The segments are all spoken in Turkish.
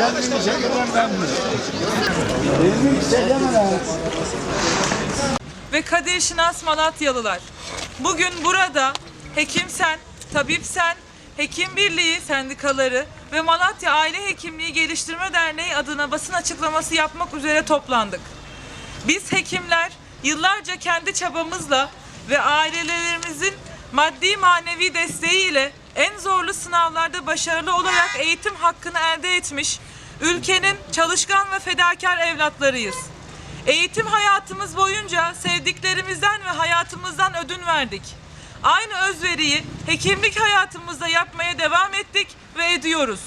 Kendini çekemem ben mi? Elini çekemem ha. ve Kadir Şinas Malatyalılar. Bugün burada Hekimsen, Tabipsen, Hekim Birliği sendikaları ve Malatya Aile Hekimliği Geliştirme Derneği adına basın açıklaması yapmak üzere toplandık. Biz hekimler yıllarca kendi çabamızla ve ailelerimizin maddi manevi desteğiyle en zorlu sınavlarda başarılı olarak eğitim hakkını elde etmiş, ülkenin çalışkan ve fedakar evlatlarıyız. Eğitim hayatımız boyunca sevdiklerimizden ve hayatımızdan ödün verdik. Aynı özveriyi hekimlik hayatımızda yapmaya devam ettik ve ediyoruz.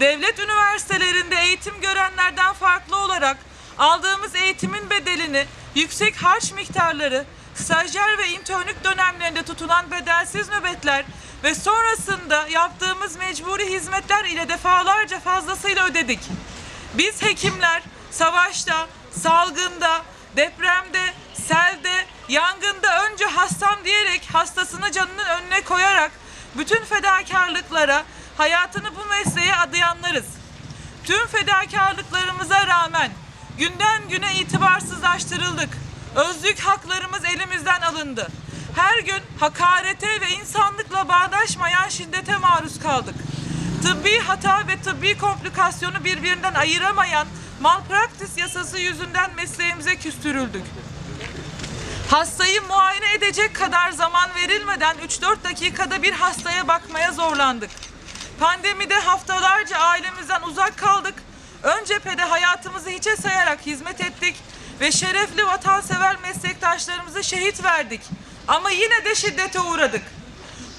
Devlet üniversitelerinde eğitim görenlerden farklı olarak aldığımız eğitimin bedelini yüksek harç miktarları, stajyer ve internlük dönemlerinde tutulan bedelsiz nöbetler ve sonrasında yaptığımız mecburi hizmetler ile defalarca fazlasıyla ödedik. Biz hekimler savaşta, salgında, depremde, selde, yangında önce hastam diyerek hastasını canının önüne koyarak bütün fedakarlıklara hayatını bu mesleğe adayanlarız. Tüm fedakarlıklarımıza rağmen günden güne itibarsızlaştırıldık. Özlük haklarımız elimizden alındı. Her gün hakarete ve insanlıkla bağdaşmayan şiddete maruz kaldık. Tıbbi hata ve tıbbi komplikasyonu birbirinden ayıramayan malpraktis yasası yüzünden mesleğimize küstürüldük. Hastayı muayene edecek kadar zaman verilmeden 3-4 dakikada bir hastaya bakmaya zorlandık. Pandemide haftalarca ailemizden uzak kaldık. Ön cephede hayatımızı hiçe sayarak hizmet ettik ve şerefli vatansever meslektaşlarımızı şehit verdik. Ama yine de şiddete uğradık.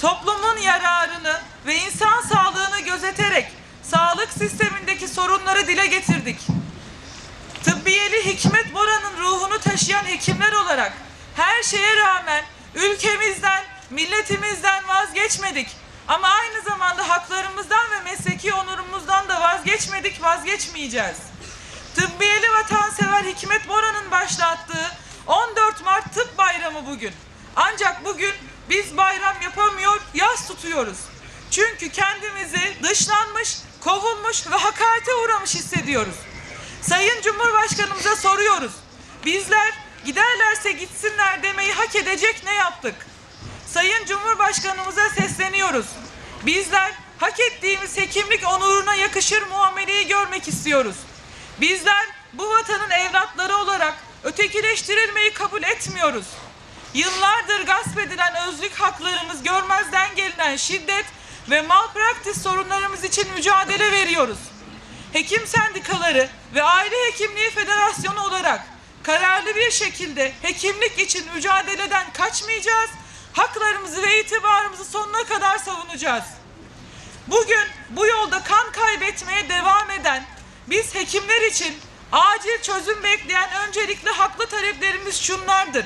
Toplumun yararını ve insan sağlığını gözeterek sağlık sistemindeki sorunları dile getirdik. Tıbbiyeli Hikmet Bora'nın ruhunu taşıyan hekimler olarak her şeye rağmen ülkemizden, milletimizden vazgeçmedik. Ama aynı zamanda haklarımızdan ve mesleki onurumuzdan da vazgeçmedik, vazgeçmeyeceğiz. Tıbbiyeli vatansever Hikmet Bora'nın başlattığı 14 Mart Tıp Bayramı bugün. Ancak bugün biz bayram yapamıyor, yas tutuyoruz. Çünkü kendimizi dışlanmış, kovulmuş ve hakarete uğramış hissediyoruz. Sayın Cumhurbaşkanımıza soruyoruz. Bizler giderlerse gitsinler demeyi hak edecek ne yaptık? Sayın Cumhurbaşkanımıza sesleniyoruz. Bizler hak ettiğimiz hekimlik onuruna yakışır muameleyi görmek istiyoruz. Bizler bu vatanın evlatları olarak ötekileştirilmeyi kabul etmiyoruz. Yıllardır gasp edilen özlük haklarımız görmezden gelinen şiddet ve malpraktis sorunlarımız için mücadele veriyoruz. Hekim sendikaları ve Aile Hekimliği Federasyonu olarak kararlı bir şekilde hekimlik için mücadeleden kaçmayacağız. Haklarımızı ve itibarımızı sonuna kadar savunacağız. Bugün bu yolda kan kaybetmeye devam eden biz hekimler için acil çözüm bekleyen öncelikli haklı taleplerimiz şunlardır.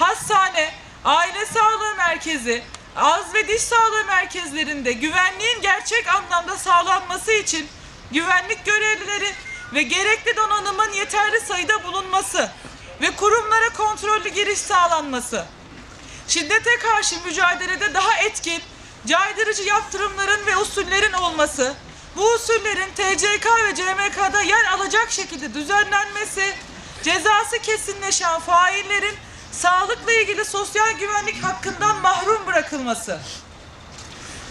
Hastane, aile sağlığı merkezi, ağız ve diş sağlığı merkezlerinde güvenliğin gerçek anlamda sağlanması için güvenlik görevlileri ve gerekli donanımın yeterli sayıda bulunması ve kurumlara kontrollü giriş sağlanması. Şiddete karşı mücadelede daha etkin, caydırıcı yaptırımların ve usullerin olması, bu usullerin TCK ve CMK'da yer alacak şekilde düzenlenmesi, cezası kesinleşen faillerin sağlıkla ilgili sosyal güvenlik hakkından mahrum bırakılması.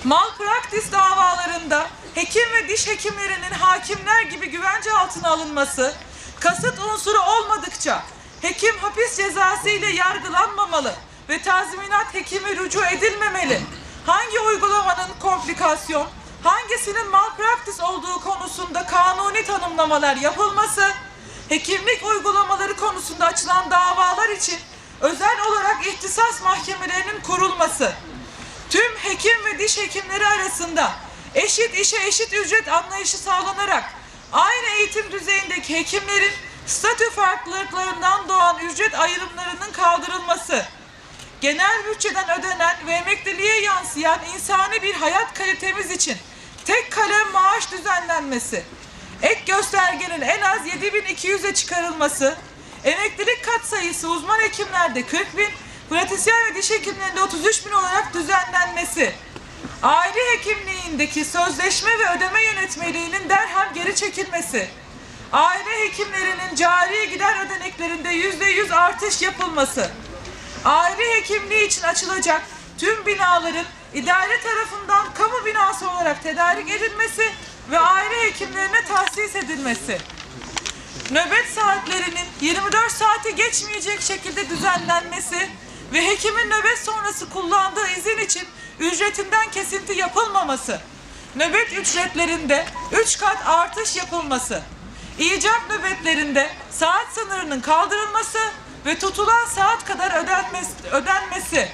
Malpraktis davalarında hekim ve diş hekimlerinin hakimler gibi güvence altına alınması, kasıt unsuru olmadıkça hekim hapis cezası ile yargılanmamalı ve tazminat hekimi rücu edilmemeli. Hangi uygulamanın komplikasyon, hangisinin malpraktis olduğu konusunda kanuni tanımlamalar yapılması, hekimlik uygulamaları konusunda açılan davalar için özel olarak ihtisas mahkemelerinin kurulması, tüm hekim ve diş hekimleri arasında eşit işe eşit ücret anlayışı sağlanarak aynı eğitim düzeyindeki hekimlerin statü farklılıklarından doğan ücret ayrımlarının kaldırılması, genel bütçeden ödenen ve emekliliğe yansıyan insani bir hayat kalitemiz için tek kalem maaş düzenlenmesi, ek göstergenin en az 7200'e çıkarılması, emeklilik katsayısı uzman hekimlerde 40 bin, pratisyen ve diş hekimlerinde 33 bin olarak düzenlenmesi, aile hekimliğindeki sözleşme ve ödeme yönetmeliğinin derhal geri çekilmesi, aile hekimlerinin cari gider ödeneklerinde yüzde yüz artış yapılması, aile hekimliği için açılacak tüm binaların idare tarafından kamu binası olarak tedarik edilmesi ve aile hekimlerine tahsis edilmesi, nöbet saatlerinin 24 saati geçmeyecek şekilde düzenlenmesi ve hekimin nöbet sonrası kullandığı izin için ücretinden kesinti yapılmaması, nöbet ücretlerinde 3 kat artış yapılması, icap nöbetlerinde saat sınırının kaldırılması ve tutulan saat kadar ödenmesi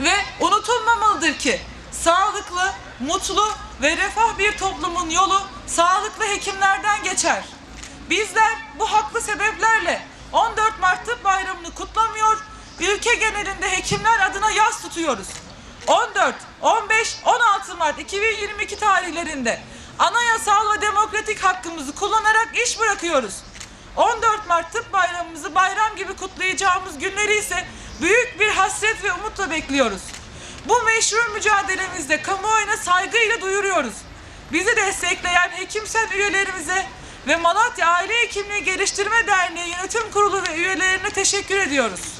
ve unutulmamalıdır ki sağlıklı, mutlu ve refah bir toplumun yolu sağlıklı hekimlerden geçer. Bizler bu haklı sebeplerle 14 Mart Tıp Bayramı'nı kutlamıyor, ülke genelinde hekimler adına yas tutuyoruz. 14, 15, 16 Mart 2022 tarihlerinde anayasal ve demokratik hakkımızı kullanarak iş bırakıyoruz. 14 Mart Tıp Bayramımızı bayram gibi kutlayacağımız günleri ise büyük bir hasret ve umutla bekliyoruz. Bu meşru mücadelemizde kamuoyuna saygıyla duyuruyoruz. Bizi destekleyen Hekimsen üyelerimize ve Malatya Aile Hekimliği Geliştirme Derneği Yönetim Kurulu ve üyelerine teşekkür ediyoruz.